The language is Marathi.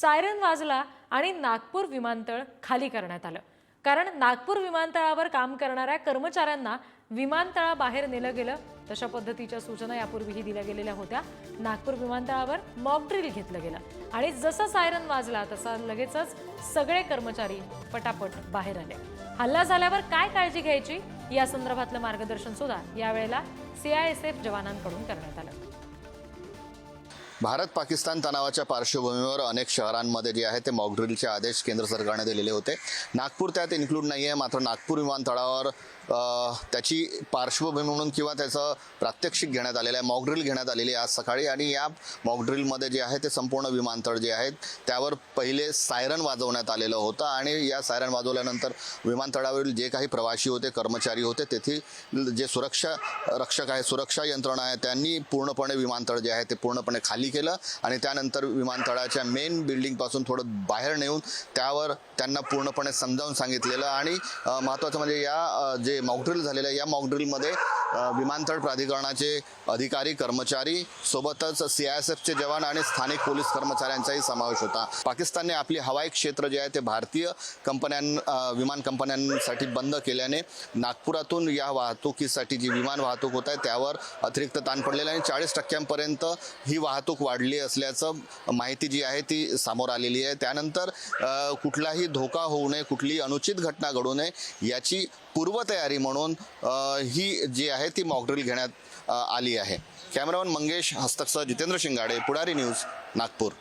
सायरन वाजला आणि नागपूर विमानतळ खाली करण्यात आलं. कारण नागपूर विमानतळावर काम करणाऱ्या कर्मचाऱ्यांना विमानतळाबाहेर नेलं गेलं. तशा पद्धतीच्या सूचना यापूर्वीही दिल्या गेलेल्या होत्या. नागपूर विमानतळावर मॉकड्रिल घेतलं गेलं. आणि जसं सायरन वाजला तसा लगेचच सगळे कर्मचारी पटापट बाहेर आले. हल्ला झाल्यावर काय काळजी घ्यायची? या संदर्भातलं मार्गदर्शन सुद्धा यावेळेला सीआयएसएफ जवानांकडून करण्यात आलं. भारत पाकिस्तान तणावाच्या पार्श्वभूमीवर अनेक शहरांमध्ये जे आहे ते मॉकड्रिलचे आदेश केंद्र सरकारने दिलेले होते. नागपूर त्यात इन्क्लूड नाही आहे मात्र नागपूर विमानतळावर त्याची पार्श्वभूमी म्हणून किंवा त्याचं प्रात्यक्षिक घेण्यात आलेलं आहे मॉकड्रिल घेण्यात आलेली आहे आज सकाळी आणि या मॉकड्रिलमध्ये जे आहे ते संपूर्ण विमानतळ जे आहेत त्यावर पहिले सायरन वाजवण्यात आलेलं होतं आणि या सायरन वाजवल्यानंतर विमानतळावरील जे काही प्रवासी होते कर्मचारी होते तेथील जे सुरक्षा रक्षक आहे सुरक्षा यंत्रणा आहे त्यांनी पूर्णपणे विमानतळ जे आहे ते पूर्णपणे खाली केलं आणि त्यानंतर विमानतळाच्या मेन बिल्डिंगपासून थोडं बाहेर नेऊन त्यावर त्यांना पूर्णपणे समजावून सांगितलेलं. आणि महत्त्वाचं म्हणजे या जे मॉकड्रिल झालेलं आहे या मॉकड्रिलमध्ये विमानतळ प्राधिकरणाचे अधिकारी कर्मचारी सोबतच सी आय एस एफचे जवान आणि स्थानिक पोलीस कर्मचाऱ्यांचाही समावेश होता. पाकिस्तानने आपली हवाई क्षेत्र जे आहे ते भारतीय कंपन्यां विमान कंपन्यांसाठी बंद केल्याने नागपुरातून या वाहतुकीसाठी जी विमान वाहतूक होत आहे त्यावर अतिरिक्त ताण पडलेला आहे आणि चाळीस टक्क्यांपर्यंत ही वाहतूक वाढली असल्याचं माहिती जी आहे ती समोर आलेली आहे. त्यानंतर कुठलाही धोका होऊ नये कुठलीही अनुचित घटना घडू नये याची पूर्वतयारी म्हणून ही जी आहे ती मॉकड्रिल घेण्यात आली आहे. कॅमेरामन मंगेश हस्तकसह जितेंद्र शिंगाडे पुढारी न्यूज नागपूर.